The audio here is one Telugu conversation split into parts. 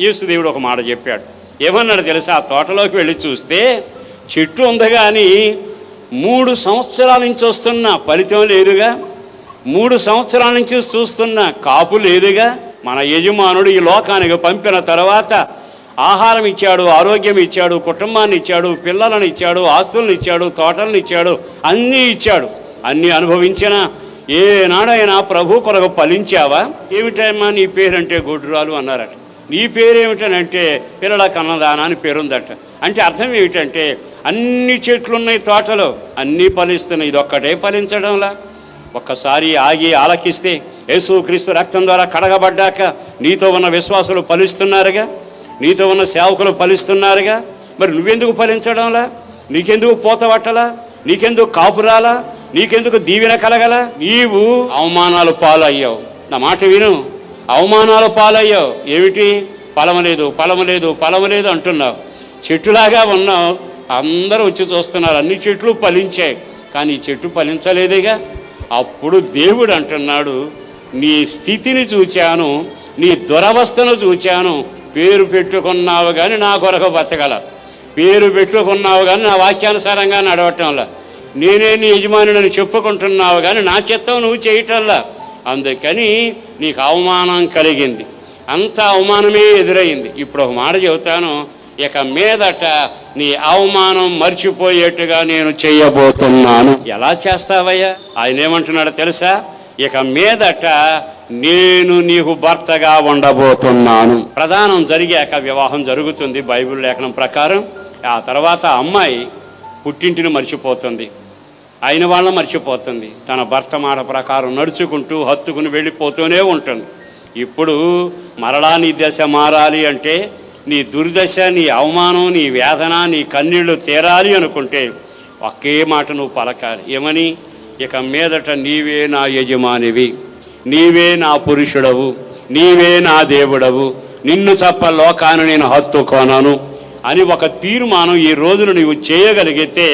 యేసుదేవుడు ఒక మాట చెప్పాడు. ఏమన్నాడు తెలుసా? ఆ తోటలోకి వెళ్ళి చూస్తే చెట్టు ఉంది కానీ మూడు సంవత్సరాల నుంచి వస్తున్న ఫలితం లేదుగా మూడు సంవత్సరాల నుంచి చూస్తున్న కాపు లేదుగా. మన యజమానుడు ఈ లోకానికి పంపిన తర్వాత ఆహారం ఇచ్చాడు ఆరోగ్యం ఇచ్చాడు కుటుంబాన్ని ఇచ్చాడు పిల్లలను ఇచ్చాడు ఆస్తులను ఇచ్చాడు తోటలను ఇచ్చాడు అన్నీ ఇచ్చాడు. అన్నీ అనుభవించిన ఏనాడైనా ప్రభు కొరకు ఫలించావా? ఏమిటమ్మా నీ పేరంటే గొడ్రాలు అన్నారట. నీ పేరేమిటనంటే పిల్లల కన్నదాన అని పేరుందట. అంటే అర్థం ఏమిటంటే అన్ని చెట్లున్నాయి తోటలో అన్నీ ఫలిస్తున్నాయి. ఇదొక్కటే ఫలించడంలా. ఒక్కసారి ఆగి ఆలకిస్తే యేసుక్రీస్తు రక్తం ద్వారా కడగబడ్డాక నీతో ఉన్న విశ్వాసులు ఫలిస్తున్నారుగా? నీతో ఉన్న సేవకులు ఫలిస్తున్నారుగా? మరి నువ్వెందుకు ఫలించడంలా? నీకెందుకు పోతవట్టలా నీకెందుకు కాపురాలా నీకెందుకు దీవెన కలగల? నీవు అవమానాలు పాలయ్యావు. నా మాట విను. అవమానాలు పాలయ్యావు. ఏమిటి? ఫలమలేదు ఫలమలేదు ఫలమలేదు లేదు అంటున్నావు. చెట్టులాగా ఉన్నావు. అందరూ వచ్చి చూస్తున్నారు. అన్ని చెట్లు ఫలించాయి. కానీ ఈ చెట్టు ఫలించలేదేగా. అప్పుడు దేవుడు అంటున్నాడు నీ స్థితిని చూచాను నీ దురవస్థను చూచాను. పేరు పెట్టుకున్నావు కానీ నా కొరకు బతకల. పేరు పెట్టుకున్నావు కానీ నా వాక్యానుసారంగా నడవటంలా. నేనే నీ యజమానుడని చెప్పుకుంటున్నావు కానీ నా చిత్తం నువ్వు చేయటంలా. అందుకని నీకు అవమానం కలిగింది. అంత అవమానమే ఎదురైంది. ఇప్పుడు ఒక మాట చెబుతాను ఇక మీదట నీ అవమానం మర్చిపోయేట్టుగా నేను చేయబోతున్నాను. ఎలా చేస్తావయ్యా? ఆయన ఏమంటున్నాడో తెలుసా? ఇక మీదట నేను నీకు భర్తగా ఉండబోతున్నాను. ప్రధానం జరిగాక వివాహం జరుగుతుంది బైబిల్ లేఖనం ప్రకారం. ఆ తర్వాత అమ్మాయి పుట్టింటిని మర్చిపోతుంది. అయిన వాళ్ళ మర్చిపోతుంది. తన భర్త మాట ప్రకారం నడుచుకుంటూ హత్తుకుని వెళ్ళిపోతూనే ఉంటుంది. ఇప్పుడు మరలా నీ దశ మారాలి అంటే నీ దుర్దశ నీ అవమానం నీ వేదన నీ కన్నీళ్ళు తీరాలి అనుకుంటే ఒకే మాట నువ్వు పలకాలి. ఏమని? ఇక మీదట నీవే నా యజమానివి నీవే నా పురుషుడవు నీవే నా దేవుడవు నిన్ను తప్ప లోకాన్ని నేను హత్తుకోనను అని ఒక తీర్మానం ఈ రోజున నువ్వు చేయగలిగితే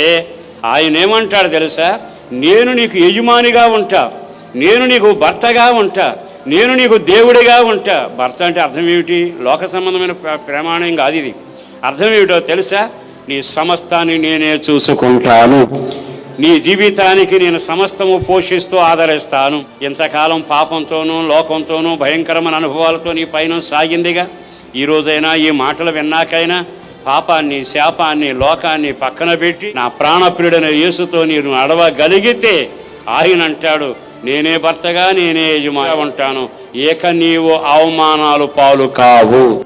ఆయన ఏమంటాడు తెలుసా? నేను నీకు యజమానిగా ఉంటా. నేను నీకు భర్తగా ఉంటా. నేను నీకు దేవుడిగా ఉంటా. భర్త అంటే అర్థం ఏమిటి? లోక సంబంధమైన ప్ర- ప్రమాణం కాదు ఇది. అర్థం ఏమిటో తెలుసా? నీ సమస్తాన్ని నేనే చూసుకుంటాను. నీ జీవితానికి నేను సమస్తము పోషిస్తూ ఆదరిస్తాను. ఇంతకాలం పాపంతోనూ లోకంతోనూ భయంకరమైన అనుభవాలతో నీ పైన సాగిందిగా. ఈ రోజైనా ఈ మాటలు విన్నాకైనా పాపాన్ని శాపాన్ని లోకాన్ని పక్కన పెట్టి నా ప్రాణప్రియుడైన యేసుతో నేను అడవగలిగితే ఆయన అంటాడు నేనే భర్తగా నేనే యజమా ఉంటాను. ఏక నీవు అవమానాలు పాలు కావు.